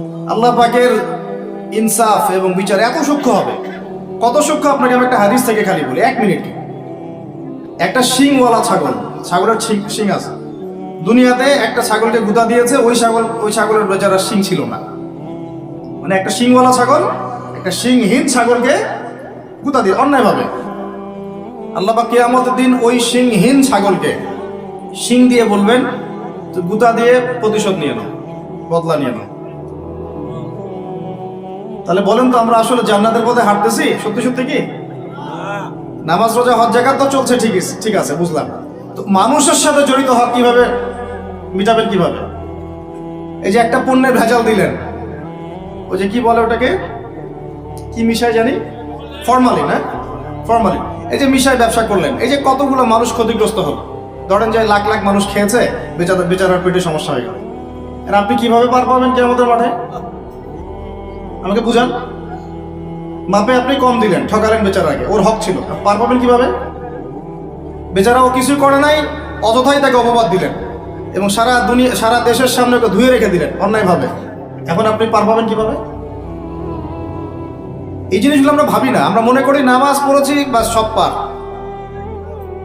আল্লাহ পাকের ইনসাফ এবং বিচার এত সূক্ষ্ম হবে। কত সূক্ষ্ম আপনাকে আমি একটা হাদিস থেকে খালি বলি, এক মিনিট। একটা শিংওয়ালা ছাগল, ছাগলের শিং- আছে। দুনিয়াতে একটা ছাগলকে গুদা দিয়েছে, ওই ছাগল, ওই ছাগলের বেচারা শিং ছিল না। মানে একটা শিংওয়ালা ছাগল, একটা শিংহীন ছাগলকে গুদা দিয়ে, অন্যায়ভাবে। আল্লাহ পাক কিয়ামতের দিন ওই শিংহীন ছাগলকে শিং দিয়ে বলবেন গুতা দিয়ে প্রতিশোধ নিয়ে নাও, বদলা নিয়ে নাও। তাহলে বলেন তো আমরা আসলে জান্নাতের পথে হাঁটতেছি? সত্যি সত্যি কি? নামাজ, রোজা, হজ জায়গা তো চলছে, ঠিক আছে ঠিক আছে, বুঝলাম। তো মানুষের সাথে জড়িত হক কীভাবে? মিটাবেন কীভাবে? এই যে একটা পণ্যের ভেজাল দিলেন। ওই যে কি বলে ওটাকে? কি মিশায় জানি? ফর্মালিন হ্যাঁ? ফর্মালিন। এই যে মিশাই ব্যবসা করলেন, এই যে কতগুলো মানুষ ক্ষতিগ্রস্ত হলো। ধরেন যে লাখ লাখ মানুষ খেয়েছে, বেচারা বেচারার পেটে সমস্যা হয়ে গেল। আপনি কীভাবে পার পাবেন কে আমাদের মাঠে? আমাকে বুঝান? মাপে আপনি কম দিলেন, ঠকালেন বেচারাকে। ওর হক ছিল। পার পাবেন কীভাবে? বেচারা ও কিছু করে নাই, অযথাই তাকে অপবাদ দিলেন। এবং সারা দুনিয়া, সারা দেশের সামনে ওকে ধুয়ে রেখে দিলেন, অন্যায়ভাবে। এখন আপনি পার পাবেন কীভাবে? এই জিনিসগুলো আমরা ভাবি না। আমরা মনে করি নামাজ পড়েছি বা সব পার।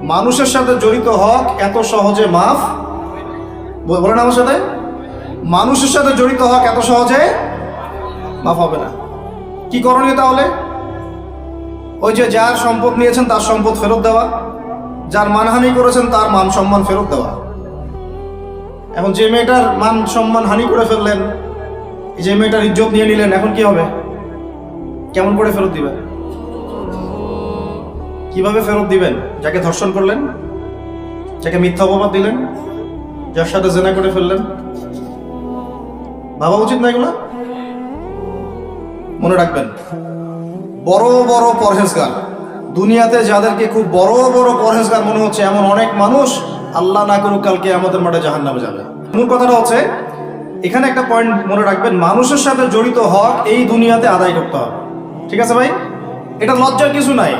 মানুষের সাথে জড়িত হক এত সহজে মাফ? বলেন আমার সাথে। মানুষের সাথে জড়িত হক এত সহজে মাফ হবে না। কি করণীয় তাহলে? ওই যে যার সম্পদ নিয়েছেন তার সম্পদ ফেরত দেওয়া, যার মানহানি করেছেন তার মান সম্মান ফেরত দেওয়া। এখন যে মেয়েটার মান সম্মান হানি করে ফেললেন যে মেয়েটার ইজ্জত নিয়ে নিলেন, এখন কি হবে? কেমন করে ফেরত দিবেন? কীভাবে ফেরত দিবেন? যাকে ধর্ষণ করলেন, যাকে মিথ্যা অপবাদ দিলেন, যার সাথে জেনা করে ফেললেন। ভাবা উচিত না এগুলো? মনে রাখবেন। বড় বড় পরহেজগার। দুনিয়াতে যাদেরকে খুব বড় বড় পরহেজগার মনে হচ্ছে এমন অনেক মানুষ, আল্লাহ না করুক কালকে আমাদের মাঠে জাহান নামে যাবে। মূল কথাটা হচ্ছে, এখানে একটা পয়েন্ট মনে রাখবেন, মানুষের সাথে জড়িত হক এই দুনিয়াতে আদায় করতে হবে। ঠিক আছে ভাই? এটা লজ্জার কিছু নাই।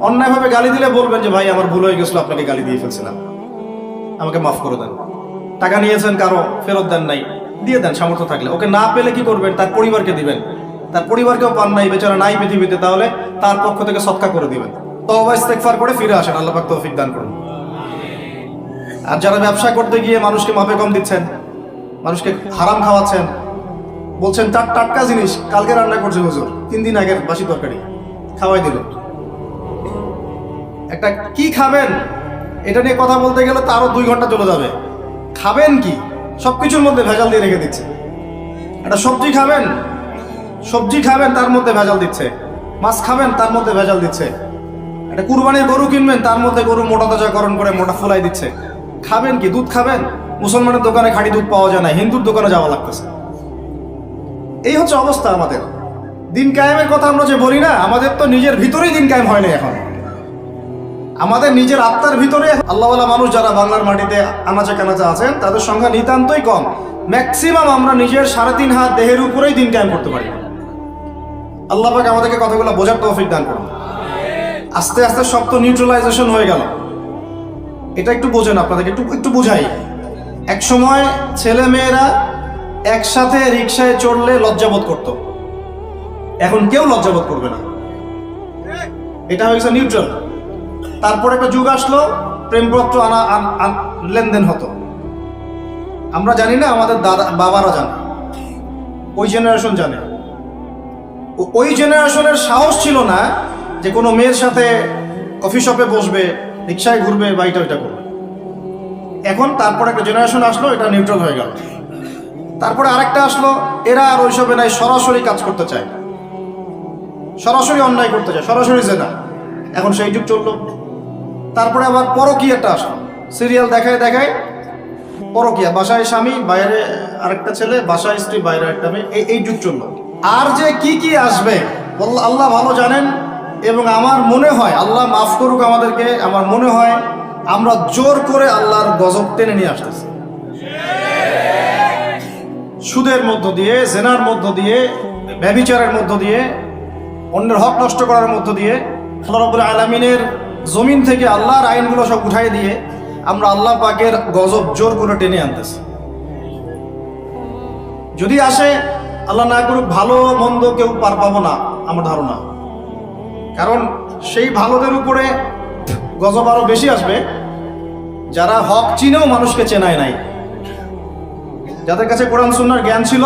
অন্যায়ভাবে গালি দিলে বলবেন যে, ভাই, আমার ভুল হয়ে গেছিল, আপনাকে গালি দিয়ে ফেলছিলাম। আমাকে মাফ করে দেন। টাকা নিয়েছেন কারও, ফেরত দেন নাই। দিয়ে দেন, সামর্থ্য থাকলে। ওকে না পেলে কি করবেন? তার পরিবারকে দিবেন। তার পরিবারকেও পান নাই, বেচারা নাই পৃথিবীতে, তাহলে তার পক্ষ থেকে সৎকা করে দিবেন। ইস্তেকফার করে ফিরে আসেন, আল্লাহ তৌফিক দান করুন। আর যারা ব্যবসা করতে গিয়ে মানুষকে মাপে কম দিচ্ছেন, মানুষকে হারাম খাওয়াচ্ছেন, বলছেন টাট টাটকা জিনিস, কালকে রান্না করছে হুজুর, তিন দিন আগের বাসি তরকারি, খাওয়াই দিল। একটা, কি খাবেন? এটা নিয়ে কথা বলতে গেলে তারও দুই ঘণ্টা চলে যাবে। খাবেন কি? সব কিছুর মধ্যে ভেজাল দিয়ে রেখে দিচ্ছে। একটা, সবজি খাবেন? সবজি খাবেন, তার মধ্যে ভেজাল দিচ্ছে। মাছ খাবেন, তার মধ্যে ভেজাল দিচ্ছে। একটা কুরবানির গরু কিনবেন, তার মধ্যে গরু মোটা তাজাকরণ করে মোটা ফুলাই দিচ্ছে। খাবেন কি, দুধ খাবেন? মুসলমানের দোকানে খাঁটি দুধ পাওয়া যায় না, হিন্দুর দোকানে যাওয়া লাগতেছে। এই হচ্ছে অবস্থা আমাদের। দিন কায়েমের কথা আমরা যে বলি না, আমাদের তো নিজের ভিতরেই দিন কায়েম হয় না এখন। আমাদের নিজের আত্মার ভিতরে আল্লাহওয়ালা মানুষ যারা বাংলার মাটিতে আনাচে কানাচে আছেন, তাদের সংখ্যা নিতান্তই কম। ম্যাক্সিমাম আমরা নিজের সাড়ে তিন হাত দেহের উপরেই দিন কায়েম করতে পারি। আল্লাহ পাক আমাদেরকে কথাগুলো বোঝার তৌফিক দান করুন। আস্তে আস্তে সব তো নিউট্রালাইজেশন হয়ে গেল। এটা একটু বোঝেন আপনাদেরকে, একটু একটু বুঝাই। এক সময় ছেলে মেয়েরা একসাথে রিক্সায় চড়লে লজ্জাবোধ করত। এখন কেউ লজ্জাবোধ করবে না। এটা হয়ে গেছে নিউট্রাল তারপর একটা যুগ আসলো, প্রেমপত্র আনা লেনদেন হতো। আমরা জানি না, আমাদের দাদা, বাবারা জানে। ওই জেনারেশন জানে। ওই জেনারেশনের সাহস ছিল না যে কোনো মেয়ের সাথে কফি শপে বসবে, রিক্সায় ঘুরবে বা এটা ওইটা করবে। এখন তারপর একটা জেনারেশন আসলো, এটা নিউট্রাল হয়ে গেল। তারপরে আরেকটা আসলো, এরা আর ওই ওইসবে নাই, সরাসরি কাজ করতে চায়। সরাসরি অন্যায় করতে চায়, সরাসরি জেনা। এখন সেই যুগ চলল। তারপরে আবার পরকীয়াটা আসলো। সিরিয়াল দেখায় দেখায় পরকিয়া, বাসায় স্বামী, বাইরে আরেকটা ছেলে, বাসায় স্ত্রী, বাইরে একটা মেয়ে এই যুগ চলল। আর যে কি কি আসবে? আল্লাহ- ভালো জানেন এবং আমার মনে হয়, আল্লাহ মাফ করুক আমাদেরকে, আমার মনে হয় আমরা জোর করে আল্লাহর গজব টেনে নিয়ে আসতেছি। সুদের মধ্য দিয়ে, জেনার মধ্য দিয়ে ব্যবিচারের মধ্য দিয়ে, অন্যের হক নষ্ট করার মধ্য দিয়ে, আল্লাহ আলমিনের জমিন থেকে আল্লাহর আইনগুলো সব উঠাই দিয়ে আমরা আল্লাহ পাকের গজব জোর করে টেনে আনতেছি। যদি আসে আল্লাহ না করুক, ভালো মন্দ কেউ পার পাবো না, আমার ধারণা। কারণ সেই ভালোদের উপরে গজব আরও বেশি আসবে, যারা হক চিনেও মানুষকে চেনায় নাই। যাদের কাছে কোরআন সুন্নার জ্ঞান ছিল,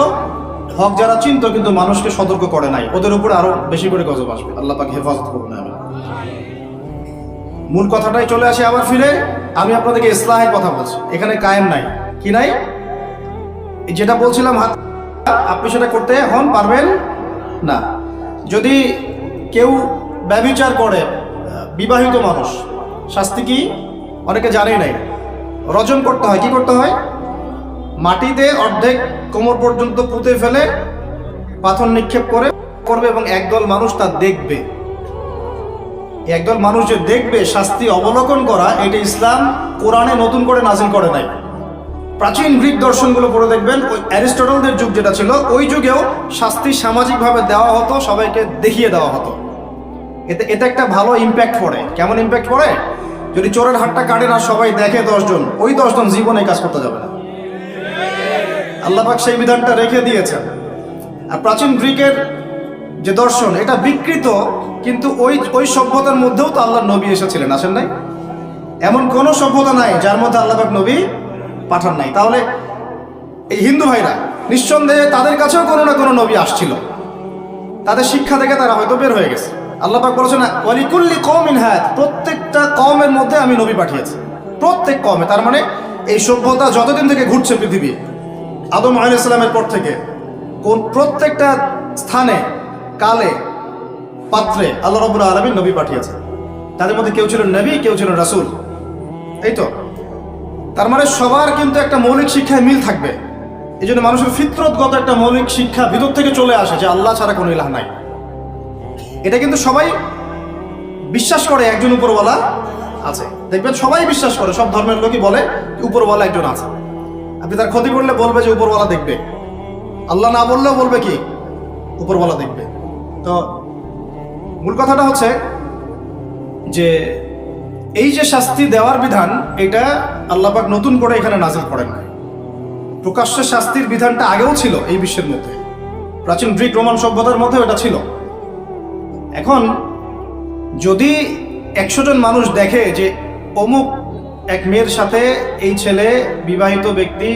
হক যারা চিনতো কিন্তু মানুষকে সতর্ক করে নাই, ওদের উপরে আরও বেশি করে গজব আসবে। আল্লাহ পাক হেফাজত করুন আমি মূল কথাটাই চলে আসে আবার ফিরে, আমি আপনাদেরকে ইসলাহের কথা বলছি। এখানে কায়েম নাই। কি নাই? যেটা বলছিলাম হাত আপনি সেটা করতে হন, পারবেন না। যদি কেউ ব্যবিচার করে বিবাহিত মানুষ, শাস্তি কি? অনেকে জানেই নাই। রজন করতে হয়, কি করতে হয়? মাটিতে অর্ধেক কোমর পর্যন্ত পুঁতে ফেলে পাথর নিক্ষেপ করে, করবে এবং একদল মানুষ তা দেখবে। একদল মানুষ যে দেখবে, শাস্তি অবলোকন করা, এটা ইসলাম কোরআনে নতুন করে নাজিল করে নাই। প্রাচীন গ্রিক দর্শনগুলো পড়ে দেখবেন। ওই অ্যারিস্টটলদের যুগ যেটা ছিল, ওই যুগেও শাস্তি সামাজিকভাবে দেওয়া হতো, সবাইকে দেখিয়ে দেওয়া হতো। এতে এতে একটা ভালো ইম্প্যাক্ট পড়ে। কেমন ইম্প্যাক্ট পড়ে? যদি চোরের হাতটা কাটে না, সবাই দেখে দশজন, ওই দশজন জীবনে কাজ করতে যাবে না। আল্লাপাক সেই বিধানটা রেখে দিয়েছেন। আর প্রাচীন গ্রিকের যে দর্শন, এটা বিকৃত, কিন্তু ওই ওই সভ্যতার মধ্যেও তো আল্লাহ নবী এসেছিলেন। আসেন নাই? এমন কোনো সভ্যতা নাই যার মধ্যে আল্লাপাক নবী পাঠান নাই। তাহলে এই হিন্দু ভাইরা, নিঃসন্দেহে তাদের কাছেও কোনো না কোনো নবী আসছিল। তাদের শিক্ষা থেকে তারা হয়তো বের হয়ে গেছে। আল্লাহ পাক বলেছেন, ওয়ালিকুল্লি ইন হায়াত প্রত্যেকটা কমের মধ্যে আমি নবী পাঠিয়েছি। প্রত্যেক কমে তার মানে এই সভ্যতা যতদিন থেকে ঘুরছে পৃথিবী, আদম আলাইহিস সালামের পর থেকে, কোন প্রত্যেকটা স্থানে, কালে, পাত্রে আল্লাহ রবুল্লা আলমী নবী পাঠিয়েছে তাদের মধ্যে কেউ ছিলেন নবী, কেউ ছিলেন রাসূল। এই তো? তার মানে সবার কিন্তু একটা মৌলিক শিক্ষায় মিল থাকবে। এই জন্য মানুষের ফিতরতগত একটা মৌলিক শিক্ষা ভিতর থেকে চলে আসে যে আল্লাহ ছাড়া কোনো ইলাহ নাই। এটা কিন্তু সবাই বিশ্বাস করে একজন উপরওয়ালা আছে। দেখবেন সবাই বিশ্বাস করে, সব ধর্মের লোকই বলে উপরওয়ালা একজন আছে। আপনি তার ক্ষতি করলে বলবে যে উপরওয়ালা দেখবে। আল্লাহ না বললেও বলবে কি? উপরওয়ালা দেখবে। তো মূল কথাটা হচ্ছে যে এই যে শাস্তি দেওয়ার বিধান, এটা আল্লাপাক নতুন করে এখানে নাজিল করেন নাই। প্রকাশ্য শাস্তির বিধানটা আগেও ছিল এই বিশ্বের মধ্যে। প্রাচীন গ্রিক রোমান সভ্যতার মধ্যে এটা ছিল। এখন যদি একশো জন মানুষ দেখে যে অমুক এক মেয়ের সাথে এই ছেলে বিবাহিত ব্যক্তি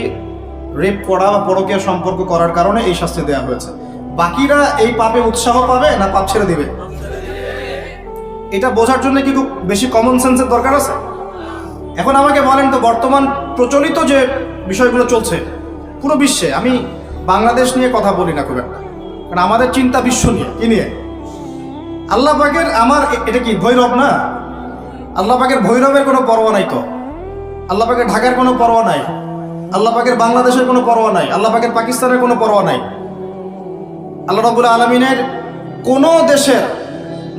রেপ করা বা পরকীয় সম্পর্ক করার কারণে এই শাস্তি দেওয়া হয়েছে, বাকিরা এই পাপে উৎসাহ পাবে না পাপ ছেড়ে দিবে? এটা বোঝার জন্য কি খুব বেশি কমন সেন্সের দরকার আছে? এখন আমাকে বলেন তো, বর্তমান প্রচলিত যে বিষয়গুলো চলছে, পুরো বিশ্বে, আমি বাংলাদেশ নিয়ে কথা বলি না খুব একটা। কারণ আমাদের চিন্তা বিশ্ব নিয়ে, কি নিয়ে? আল্লাহ পাকের আমার এটা কি, ভৈরব না? আল্লাহ পাকের ভৈরবের কোনো পরোয়া নাই তো। আল্লাহ পাকের ঢাকার কোনো পরোয়া নাই। আল্লাহ পাকের বাংলাদেশের কোনো পরোয়া নাই। আল্লাহ পাকের পাকিস্তানের কোনো পরোয়া নাই। আল্লাহ রবুল্লা আলমিনের কোনো দেশের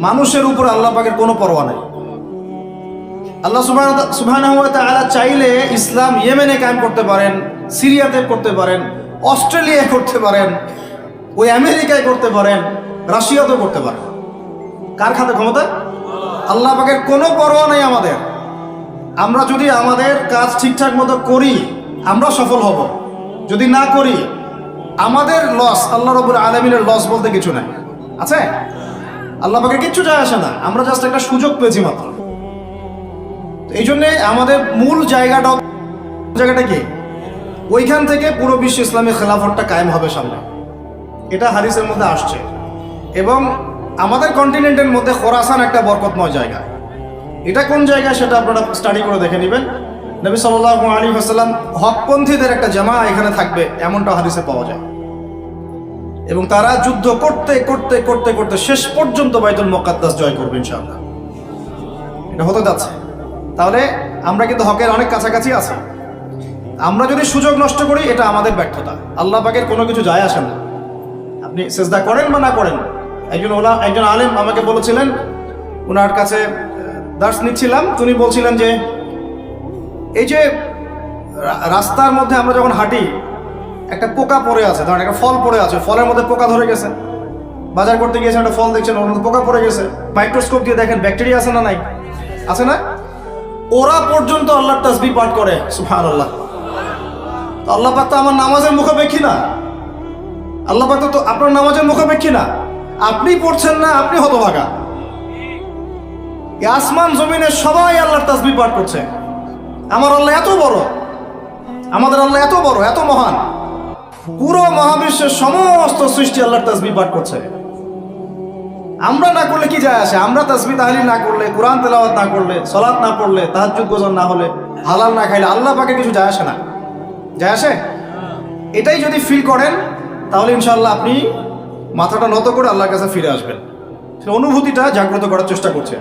মানুষের উপর আল্লাহ পাকের কোনো পরোয়া নাই। আল্লাহ সুবহান চাইলে ইসলাম ইয়েমেনে কায়েম করতে পারেন, সিরিয়াতে করতে পারেন, অস্ট্রেলিয়ায় করতে পারেন, ওই আমেরিকায় করতে পারেন, রাশিয়াতেও করতে পারেন। কার খাতে ক্ষমতা? আল্লাহ পাকের কোনো পরোয়া নেই আমাদের। আমরা যদি আমাদের কাজ ঠিকঠাক মতো করি আমরা সফল হব। যদি না করি, আমাদের লস আল্লাহ রবুল আলমিনের লস বলতে কিছু নাই। আছে? আল্লাহ পাকের কিচ্ছু যায় আসে না। আমরা জাস্ট একটা সুযোগ পেয়েছি মাত্র। এই জন্যে আমাদের মূল জায়গাটা জায়গাটা কি? ওইখান থেকে পুরো বিশ্ব ইসলামী খেলাফতটা কায়েম হবে সামনে। এটা হারিসের মধ্যে আসছে। এবং আমাদের কন্টিনেন্টের মধ্যে খোরাসান একটা বরকতময় জায়গা। এটা কোন জায়গা সেটা আপনারা স্টাডি করে দেখে নেবেন। নবী সাল্লাহ আলী হাসাল্লাম হকপন্থীদের একটা জামা এখানে থাকবে, এমনটা হাদিসে পাওয়া যায়। এবং তারা যুদ্ধ করতে করতে করতে করতে শেষ পর্যন্ত বাইতুল মোকাদ্দাস জয় করবে ইনশাআল্লাহ। এটা হতে যাচ্ছে। তাহলে আমরা কিন্তু হকের অনেক কাছাকাছি আছি। আমরা যদি সুযোগ নষ্ট করি, এটা আমাদের ব্যর্থতা। আল্লাহ পাকের কোনো কিছু যায় আসে না। আপনি চেষ্টা করেন বা না করেন, একজন ওলা, একজন আলেম আমাকে বলেছিলেন ওনার কাছে দার্স নিচ্ছিলাম। তিনি বলছিলেন যে, এই যে রাস্তার মধ্যে আমরা যখন হাঁটি একটা পোকা পড়ে আছে, ধরেন একটা ফল পড়ে আছে, ফলের মধ্যে পোকা ধরে গেছে। বাজার করতে গিয়েছেন একটা ফল দেখছেন, ওর মধ্যে পোকা পড়ে গেছে। মাইক্রোস্কোপ দিয়ে দেখেন, ব্যাকটেরিয়া আছে না নাই? আছে না? ওরা পর্যন্ত আল্লাহর তাসবি পাঠ করে সুফান আল্লাহ আল্লাহ পাক তো আমার নামাজের মুখাপেক্ষী না। আল্লাহ পাক তো আপনার নামাজের মুখাপেক্ষী না। আপনি পড়ছেন না, আপনি হতভাগা। আসমান জমিনে সবাই আল্লাহর তাসবি পাঠ করছে। আমার আল্লাহ এত বড়। আমাদের আল্লাহ এত বড়, এত মহান। পুরো মহাবিশ্বের সমস্ত সৃষ্টি আল্লাহর তাসবি পাঠ করছে। আমরা না করলে কি যায় আসে? আমরা তাসবি তাহলি না করলে, কোরআন তেলাওয়াত না করলে সলাৎ না পড়লে, তাহাজ্জুদ গোজন না হলে, হালাল না খাইলে আল্লাহ পাকে কিছু যায় আসে না। যায় আসে? এটাই যদি ফিল করেন, তাহলে ইনশাআল্লাহ আপনি মাথাটা নত করে আল্লাহর কাছে ফিরে আসবেন। সেই অনুভূতিটা জাগ্রত করার চেষ্টা করছে।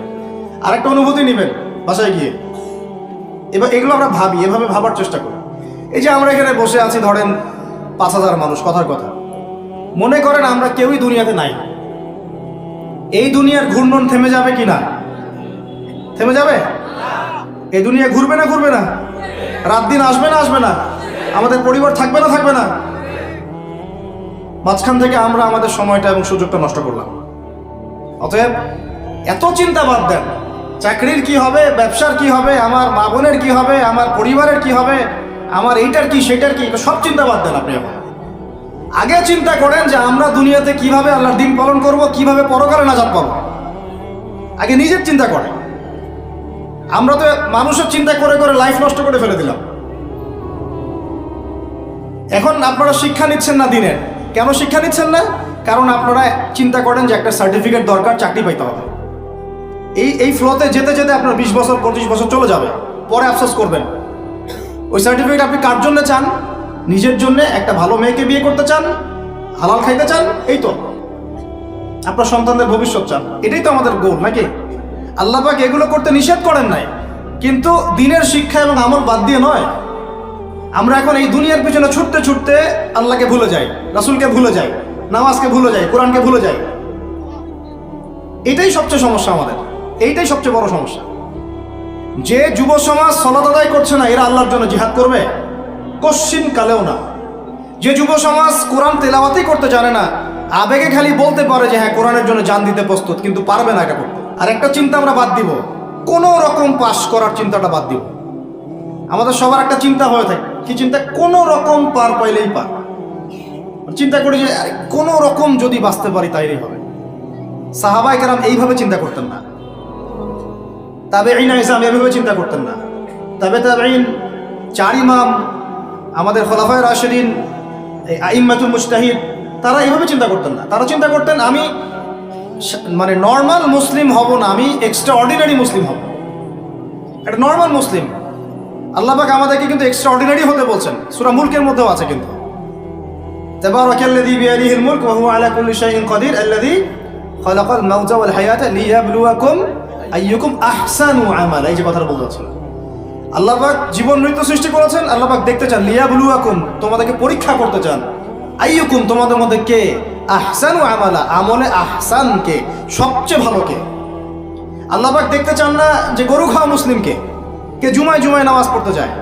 আরেকটা অনুভূতি নেবেন, বাসায় গিয়ে। এবার এগুলো আমরা ভাবি, এভাবে ভাবার চেষ্টা করি। এই যে আমরা এখানে বসে আছি, ধরেন পাঁচ হাজার মানুষ, কথার কথা। মনে করেন আমরা কেউই দুনিয়াতে নাই। এই দুনিয়ার ঘূর্ণন থেমে যাবে কি না? থেমে যাবে? এই দুনিয়া ঘুরবে না ঘুরবে না? রাত দিন আসবে না আসবে না? আমাদের পরিবার থাকবে না থাকবে না? মাঝখান থেকে আমরা আমাদের সময়টা এবং সুযোগটা নষ্ট করলাম। অতএব এত চিন্তা বাদ দেন। চাকরির কি হবে, ব্যবসার কি হবে, আমার মা বোনের কি হবে, আমার পরিবারের কি হবে আমার এইটার কি, সেটার কি? সব চিন্তা বাদ দেন আপনি এখন। আগে চিন্তা করেন যে আমরা দুনিয়াতে কীভাবে আল্লাহর দিন পালন করব, কীভাবে পরকালে নাজাত পাবো। আগে নিজের চিন্তা করেন। আমরা তো মানুষের চিন্তা করে করে লাইফ নষ্ট করে ফেলে দিলাম। এখন আপনারা শিক্ষা নিচ্ছেন না দিনের। কেন শিক্ষা নিচ্ছেন না? কারণ আপনারা চিন্তা করেন যে একটা সার্টিফিকেট দরকার, চাকরি পাইতে হবে। এই এই ফ্লোতে যেতে যেতে আপনার বিশ বছর, পঁচিশ বছর চলে যাবে। পরে আফসোস করবেন। ওই সার্টিফিকেট আপনি কার জন্য চান? নিজের জন্য একটা ভালো মেয়েকে বিয়ে করতে চান? হালাল খাইতে চান? এই তো। আপনার সন্তানদের ভবিষ্যৎ চান। এটাই তো আমাদের গোল নাকি? আল্লাহ পাক এগুলো করতে নিষেধ করেন নাই। কিন্তু দিনের শিক্ষা এবং আমল বাদ দিয়ে নয়। আমরা এখন এই দুনিয়ার পিছনে ছুটতে ছুটতে আল্লাহকে ভুলে যাই, রাসুলকে ভুলে যাই, নামাজকে ভুলে যাই, কোরআনকে ভুলে যাই। এটাই সবচেয়ে সমস্যা আমাদের। এইটাই সবচেয়ে বড় সমস্যা। যে যুব সমাজ সলাত আদায় করছে না, এরা আল্লাহর জন্য জিহাদ করবে? কশ্চিন কালেও না। যে যুব সমাজ কোরআন তেলাওয়াতেই করতে জানে না, আবেগে খালি বলতে পারে যে হ্যাঁ কোরআনের জন্য জান দিতে প্রস্তুত, কিন্তু পারবে না এটা করতে। আর একটা চিন্তা আমরা বাদ দিব, কোনো রকম পাশ করার চিন্তাটা বাদ দিব। আমাদের সবার একটা চিন্তা হয়ে থাকে, কি চিন্তা? কোনো রকম পার পাইলেই পার। চিন্তা করি যে কোনো রকম যদি বাঁচতে পারি তাইলেই হবে। সাহাবাই এইভাবে চিন্তা করতেন না। তবে ইনা ইসলাম এভাবে চিন্তা করতেন না তবে তাবেইন চার ইমাম আমাদের খলাফায় রাশেদিন আইম্মাতুল মুস্তাহিদ তারা এইভাবে চিন্তা করতেন না তারা চিন্তা করতেন আমি সা- মানে নর্মাল মুসলিম হব না আমি এক্সট্রা অর্ডিনারি মুসলিম হব একটা নর্মাল মুসলিম আল্লাহ পাক আমাদেরকে কিন্তু এক্সট্রা অর্ডিনারি হতে বলছেন সুরা মুলকের মধ্যেও আছে কিন্তু تبارك الذي بيده الملك وهو على كل شيء قدير الذي خلق الموت والحياة ليبلوكم আইয়ুকুম আহসানু আমাল, এই যে কথাটা বলতে চাচ্ছিলাম আল্লাহবাক জীবন নৃত্য সৃষ্টি করেছেন আল্লাহবাক দেখতে চান লিয়া তোমাদেরকে পরীক্ষা করতে চান। আইয়ুকুম, তোমাদের মধ্যে কে? আহসানু আমালা, আমলে আহসান কে? সবচেয়ে ভালো কে? আল্লাহবাক দেখতে চান না যে গরু খাওয়া মুসলিমকে কে? জুমায় জুমায় নামাজ পড়তে যায়।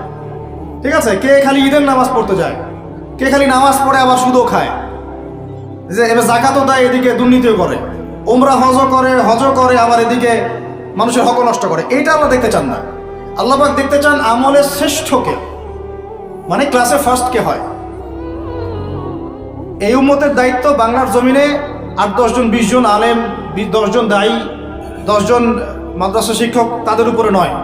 ঠিক আছে? কে খালি ঈদের নামাজ পড়তে যায়? কে খালি নামাজ পড়ে আবার সুদও খায়? যে এবার জাকাতও দেয় এদিকে, দুর্নীতিও করে। ওমরা হজও করে হজও করে, আবার এদিকে মানুষের হক নষ্ট করে। এইটা আল্লাহ দেখতে চান না। আল্লাহবাক দেখতে চান আমলের শ্রেষ্ঠকে মানে ক্লাসে ফার্স্ট কে হয়। এই উম্মতের দায়িত্ব বাংলার জমিনে আট দশজন বিশ জন আলেম দশজন দায়ী দশজন মাদ্রাসা শিক্ষক তাদের উপরে নয়।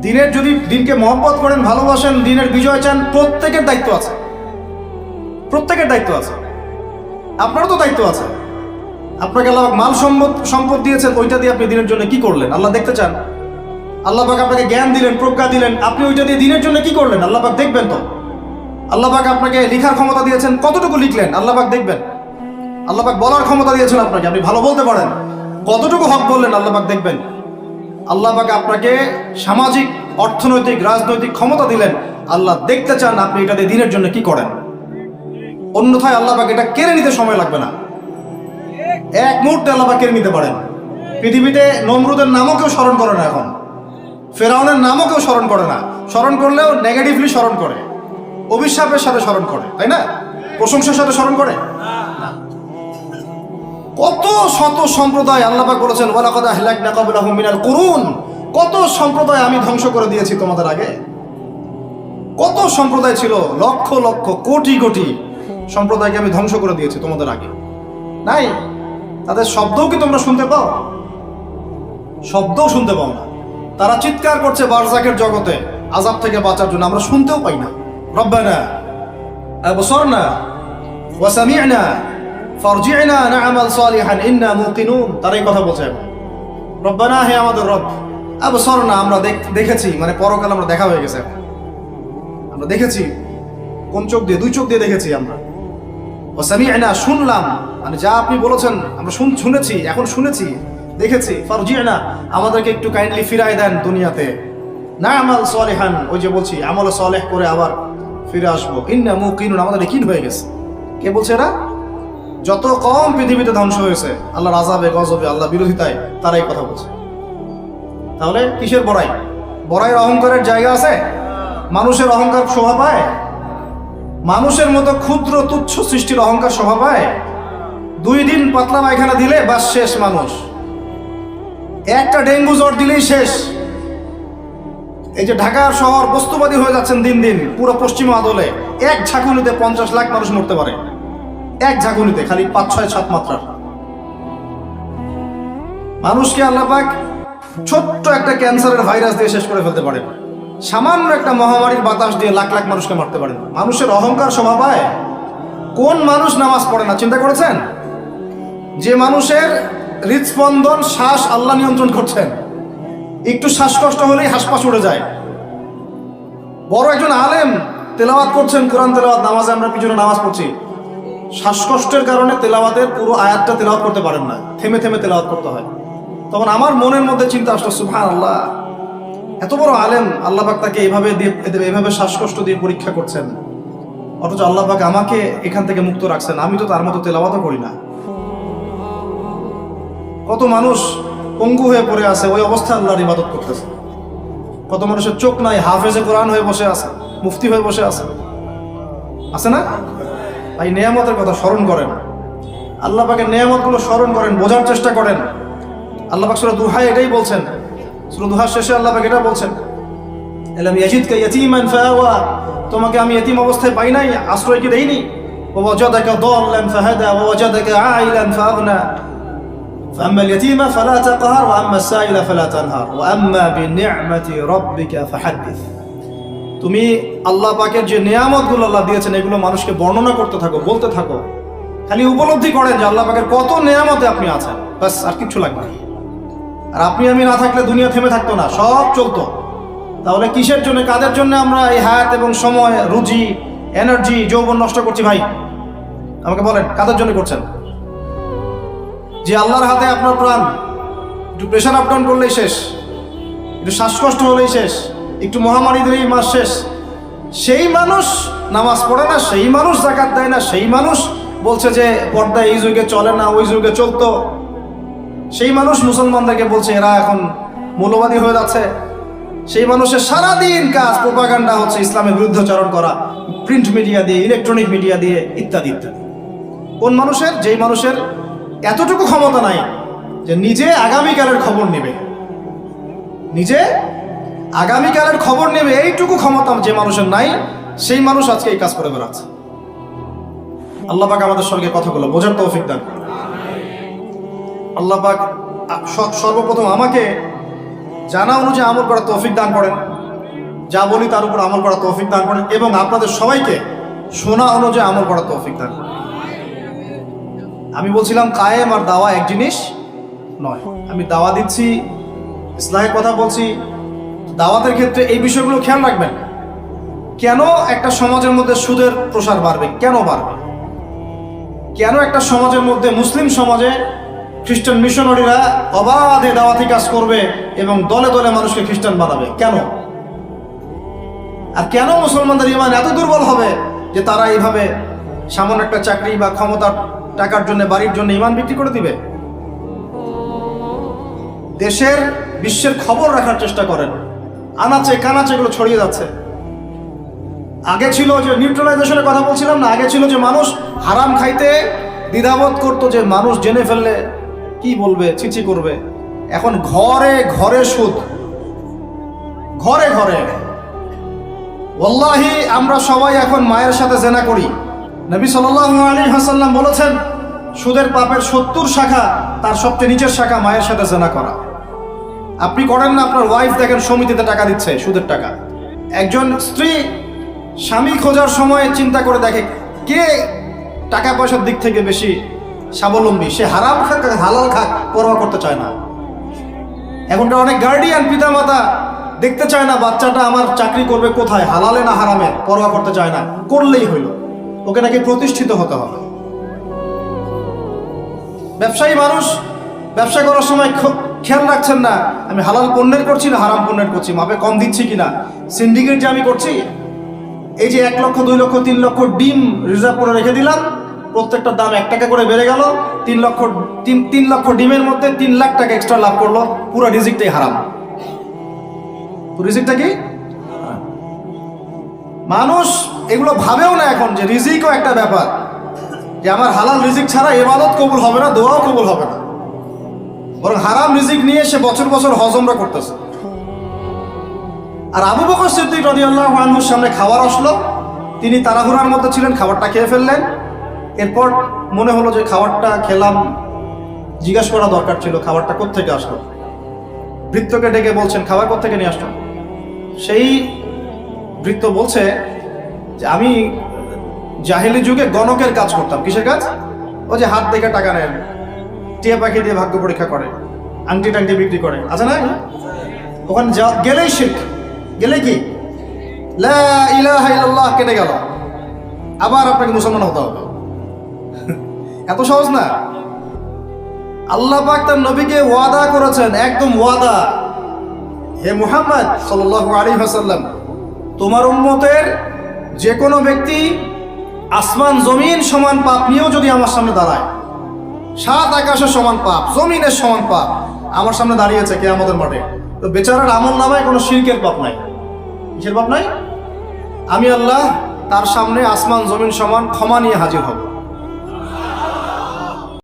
দিনের যদি দিনকে মহব্বত করেন, ভালোবাসেন, দিনের বিজয় চান, প্রত্যেকের দায়িত্ব আছে। প্রত্যেকের দায়িত্ব আছে। আপনারও তো দায়িত্ব আছে। আপনাকে আল্লাহ মাল সম্পদ সম্পদ দিয়েছেন, ওইটা দিয়ে আপনি দিনের জন্য কি করলেন? আল্লাহ দেখতে চান। আল্লাহ পাক আপনাকে জ্ঞান দিলেন, প্রজ্ঞা দিলেন, আপনি ওইটা দিয়ে দিনের জন্য কি করলেন? আল্লাহ পাক দেখবেন তো। আল্লাহ পাক আপনাকে লিখার ক্ষমতা দিয়েছেন, কতটুকু লিখলেন? আল্লাহ পাক দেখবেন। আল্লাহ পাক বলার ক্ষমতা দিয়েছেন আপনাকে, আপনি ভালো বলতে পারেন। কতটুকু হক বললেন, আল্লাহ পাক দেখবেন। আল্লাহ পাক আপনাকে সামাজিক, অর্থনৈতিক, রাজনৈতিক ক্ষমতা দিলেন। আল্লাহ দেখতে চান আপনি এটা দিয়ে দিনের জন্য কি করেন। অন্যথায় আল্লাহ পাক এটা কেড়ে নিতে সময় লাগবে না। এক মুহূর্তে আল্লাহ কেড়ে নিতে পারেন। পৃথিবীতে নমরুদের নামও কেউ স্মরণ করে না এখন। ফেরাউনের নামও কেউ স্মরণ করে না। স্মরণ করলেও নেগেটিভলি স্মরণ করে। অভিশাপের সাথে স্মরণ করে, তাই না? প্রশংসার সাথে স্মরণ করে? কত শত সম্প্রদায় আল্লাহ পাক বলেছেন, ওয়ালাকাদ আহলাকনা ক্বাবলাহুম মিনাল কুরুন কত সম্প্রদায় আমি ধ্বংস করে দিয়েছি তোমাদের আগে। কত সম্প্রদায় ছিল, লক্ষ লক্ষ, কোটি কোটি সম্প্রদায়কে আমি ধ্বংস করে দিয়েছি তোমাদের আগে। নাই? তাদের শব্দও কি তোমরা শুনতে পাও? শব্দও শুনতে পাও না। তারা চিৎকার করছে বারজাকের জগতে, আজাব থেকে বাঁচার জন্য। আমরা শুনতেও পাই না। রব্বানা, আবসরনা ওয়াসামি'না ফারজি'না, না'মাল সালিহান, ইন্না মুকিনুন। তারাই কথা বলছে। রব্বানা, হে আমাদের রব, আবসরনা, আমরা দেখ- দেখেছি মানে পরকাল আমরা দেখা হয়ে গেছে। আমরা দেখেছি, কোন চোখ দিয়ে? দুই চোখ দিয়ে দেখেছি আমরা। ওয়াসামি'না, শুনলাম। মানে যা আপনি বলেছেন, আমরা শুন, শুনেছি, এখন শুনেছি, দেখেছি। ফারজি'না, আমাদেরকে একটু কাইন্ডলি ফিরাই দেন দুনিয়াতে। না আমাল সালেহান, ওই যে বলছি, আমল সালেহ করে আবার ফিরে আসব। ইন্না মুকিনুন, আমাদের কিন হয়ে গেছে। কে বলছে এরা? যত কম পৃথিবীতে ধ্বংস হয়েছে, আল্লাহর আজাবে গজবে আল্লাহ বিরোধিতায়, তারাই কথা বলছে। তাহলে কিসের বড়াই? বড়াইয়ের অহংকারের জায়গা আছে? মানুষের অহংকার শোভা পায়? মানুষের মতো ক্ষুদ্র তুচ্ছ সৃষ্টির অহংকার শোভা পায়? দুই দিন পাতলা পায়খানা দিলে বাস শেষ মানুষ। একটা ডেঙ্গু জ্বর দিলেই শেষ। এই যে ঢাকার শহর বস্তুবাদী হয়ে যাচ্ছেন দিন দিন, পুরো পশ্চিম আদলে। এক ঝাঁকুনিতে পঞ্চাশ লাখ মানুষ মরতে পারে। এক ঝাঁকুনিতে, খালি পাঁচ, ছয় সাত মাত্রার। মানুষকে আল্লাপাক ছোট্ট একটা ক্যান্সারের ভাইরাস দিয়ে শেষ করে ফেলতে পারেন। সামান্য একটা মহামারীর বাতাস দিয়ে লাখ লাখ মানুষকে মারতে পারেন। মানুষের অহংকার পায়। কোন মানুষ নামাজ পড়ে না, চিন্তা করেছেন? যে মানুষের হৃদস্পন্দন, শ্বাস আল্লাহ নিয়ন্ত্রণ করছেন। একটু শ্বাসকষ্ট হলেই হাসপাস উড়ে যায়। বড় একজন আলেম তেলাওয়াত করছেন, কোরআন তেলাওয়াত, নামাজে আমরা পিছনে নামাজ পড়ছি। শ্বাসকষ্টের কারণে তেলাওয়াতের পুরো আয়াতটা তেলাওয়াত করতে পারেন না। থেমে থেমে তেলাওয়াত করতে হয়। তখন আমার মনের মধ্যে চিন্তা আসলো সুবহান আল্লাহ এত বড় আলেম আল্লাহ পাক তাকে এইভাবে দিয়ে এইভাবে শ্বাসকষ্ট দিয়ে পরীক্ষা করছেন। অথচ আল্লাহ পাক আমাকে এখান থেকে মুক্ত রাখছেন। আমি তো তার মতো তেলাওয়াতও করি না। কত মানুষ পঙ্গু হয়ে পড়ে আছে, ওই অবস্থায় আল্লাহর ইবাদত করতেছে। কত মানুষের চোখ নাই, হাফেজে কোরআন হয়ে বসে আছে, মুফতি হয়ে বসে আছে। আছে না? তাই নেয়ামতের কথা স্মরণ করেন। আল্লাহ পাকের নেয়ামতগুলো স্মরণ করেন, বোঝার চেষ্টা করেন। আল্লাহ পাক সুরা দুহায় এটাই বলছেন সুরা দুহার শেষে আল্লাহ পাক এটা বলছেন এলাম ইয়াজিদকে ইয়াতীমান ফাওয়া তোমাকে আমি এতিম অবস্থায় পাই নাই আশ্রয় কি দেইনি ووجدك ضالا فهدى ووجدك عائلا فأغنى فأما اليتيم فلا تقهر وأما السائل فلا تنهر وأما بنعمة ربك فحدث তুমি আল্লাহ পাকের যে নিয়ামতগুলো আল্লাহ দিয়েছেন এগুলো মানুষকে বর্ণনা করতে থাকো বলতে থাকো খালি উপলব্ধি করেন যে আল্লাহ পাকের কত নিয়ামতে আপনি আছেন ব্যাস আর কিচ্ছু লাগবে না আর আপনি আমি না থাকলে দুনিয়া থেমে থাকতো না, সব চলতো। তাহলে কিসের জন্য, কাদের জন্য আমরা এই হায়াত এবং সময়, রুজি এনার্জি যৌবন নষ্ট করছি ভাই? আমাকে বলেন, কাদের জন্য করছেন? যে আল্লাহর হাতে আপনার প্রাণ, একটু প্রেশার আপ ডাউন করলেই শেষ, একটু শ্বাসকষ্ট হলেই শেষ, একটু মহামারী দিলেই মাস শেষ। সেই মানুষ নামাজ পড়ে না, সেই মানুষ জাকাত দেয় না, সেই মানুষ বলছে যে পর্দা এই যুগে চলে না, ওই যুগে চলতো। সেই মানুষ মুসলমানদেরকে বলছে, এরা এখন মৌলবাদী হয়ে যাচ্ছে। সেই মানুষের সারাদিন কাজ, প্রোপাগান্ডা হচ্ছে ইসলামের বিরুদ্ধাচরণ করা, প্রিন্ট মিডিয়া দিয়ে, ইলেকট্রনিক মিডিয়া দিয়ে, ইত্যাদি ইত্যাদি। কোন মানুষের? যেই মানুষের এতটুকু ক্ষমতা নাই যে নিজে আগামীকালের খবর নেবে। নিজে আগামীকালের খবর নেবে, এইটুকু ক্ষমতা যে মানুষের নাই, সেই মানুষ আজকে এই কাজ করে বেড়াচ্ছে। আল্লাহ পাক আমাদের সঙ্গে কথাগুলো বোঝার তৌফিক দান করুন। আল্লাহ পাক, আ- সর্বপ্রথম আমাকে জানা অনুযায়ী আমল করার তৌফিক দান করেন। যা বলি তার উপর আমল করার তৌফিক দান করেন এবং আপনাদের সবাইকে শোনা অনুযায়ী আমল করার তৌফিক দান করেন। আমি বলছিলাম, কায়েম আর দাওয়া এক জিনিস নয়। আমি দাওয়া দিচ্ছি ইসলামের কথা বলছি। দাওয়াতের ক্ষেত্রে এই বিষয়গুলো খেয়াল রাখবেন। কেন একটা সমাজের মধ্যে সুদের প্রসার বাড়বে? কেন বাড়বে? কেন একটা সমাজের মধ্যে মুসলিম সমাজে খ্রিস্টান মিশনারিরা অবাধে দাওয়াতি কাজ করবে এবং দলে দলে মানুষকে খ্রিস্টান বানাবে। কেন? আর কেন মুসলমানদের ইমান এত দুর্বল হবে যে তারা এইভাবে সামান্য একটা চাকরি বা ক্ষমতার টাকার জন্য, বাড়ির জন্য ইমান বিক্রি করে দিবে? দেশের, বিশ্বের খবর রাখার চেষ্টা করেন। আনাচে কানাচে এগুলো ছড়িয়ে যাচ্ছে। আগে ছিল যে নিউট্রালাইজেশনের কথা বলছিলাম না, আগে ছিল যে মানুষ হারাম খাইতে দ্বিধাবোধ করতো যে মানুষ জেনে ফেললে কি বলবে ছিচি করবে। এখন ঘরে ঘরে সুদ। ঘরে ঘরে। ওল্লাহি আমরা সবাই এখন মায়ের সাথে জেনা করি। নবী সাল্লাহ আলী হাসাল্লাম বলেছেন, সুদের পাপের সত্তর শাখা, তার সবচেয়ে নিচের শাখা মায়ের সাথে জেনা করা। আপনি করেন না, আপনার ওয়াইফ দেখেন সমিতিতে টাকা দিচ্ছে, সুদের টাকা। একজন স্ত্রী স্বামী খোঁজার সময় চিন্তা করে দেখে কে টাকা পয়সার দিক থেকে বেশি স্বাবলম্বী। সে হারাম খাক, হালাল খাক, পরোয়া করতে চায় না। এখনকার অনেক গার্ডিয়ান পিতামাতা দেখতে চায় না, বাচ্চাটা আমার চাকরি করবে কোথায়, হালালে না হারামে, পরোয়া করতে চায় না, করলেই হইল। ওকে নাকি প্রতিষ্ঠিত হতে হবে। ব্যবসায়ী মানুষ, ব্যবসা করার সময় খেয়াল রাখছেন না, আমি হালাল পণ্যের করছি না, হারাম পণ্যের করছি, মাপে কম দিচ্ছি কিনা? সিন্ডিকেট যে আমি করছি, এই যে এক লক্ষ, দুই লক্ষ, তিন লক্ষ ডিম রিজার্ভ করে রেখে দিলাম প্রত্যেকটার দাম এক টাকা করে বেড়ে গেল। তিন লক্ষ, তিন তিন লক্ষ ডিমের মধ্যে তিন লাখ টাকা এক্সট্রা লাভ করল। পুরো রিজিকটাই হারাম। রিজিকটা কি? মানুষ এগুলো ভাবেও না এখন যে রিজিকও একটা ব্যাপার। যে আমার হালাল রিজিক ছাড়া এবাদত কবুল হবে না, দোয়াও কবুল হবে না। বরং হারাম রিজিক নিয়ে সে বছর বছর হজমরা করতেছে। আর আবু বকর সিদ্দিক রাদিয়াল্লাহু আনহুর সামনে খাবার আসলো। তিনি তাড়াহুড়ার মধ্যে ছিলেন, খাবারটা খেয়ে ফেললেন। এরপর মনে হলো যে খাবারটা খেলাম, জিজ্ঞাসা করা দরকার ছিল, খাবারটা কোত্থেকে আসলো? বৃত্তকে ডেকে বলছেন, খাবার কোত্থেকে নিয়ে আসলো সেই বৃত্ত বলছে যে, আমি জাহেলি যুগে গণকের কাজ করতাম। কিসের কাজ? ও যে হাত দেখে টাকা নেন, টিয়া পাখি দিয়ে ভাগ্য পরীক্ষা করে, আংটি টাংটি বিক্রি করে। আছে না? ওখানে যা- গেলেই শিখ। গেলে কি? লা ইলাহা ইল্লাল্লাহ কেটে গেল। আবার আপনাকে মুসলমান হতে হবে। এত সহজ না? আল্লাহ পাক তার নবীকে ওয়াদা করেছেন, একদম ওয়াদা। হে মুহাম্মদ ওয়াসাল্লাম, তোমার উম্মতের যে কোনো ব্যক্তি আসমান, জমিন সমান পাপ নিয়েও যদি আমার সামনে দাঁড়ায়, সাত আকাশের সমান পাপ, জমিনের সমান পাপ, আমার সামনে দাঁড়িয়েছে কে আমাদের মাঠে। তো বেচারার আমল নামায় কোনো শিরকের পাপ নাই। কিসের পাপ নাই? আমি আল্লাহ তার সামনে আসমান, জমিন সমান ক্ষমা নিয়ে হাজির হব।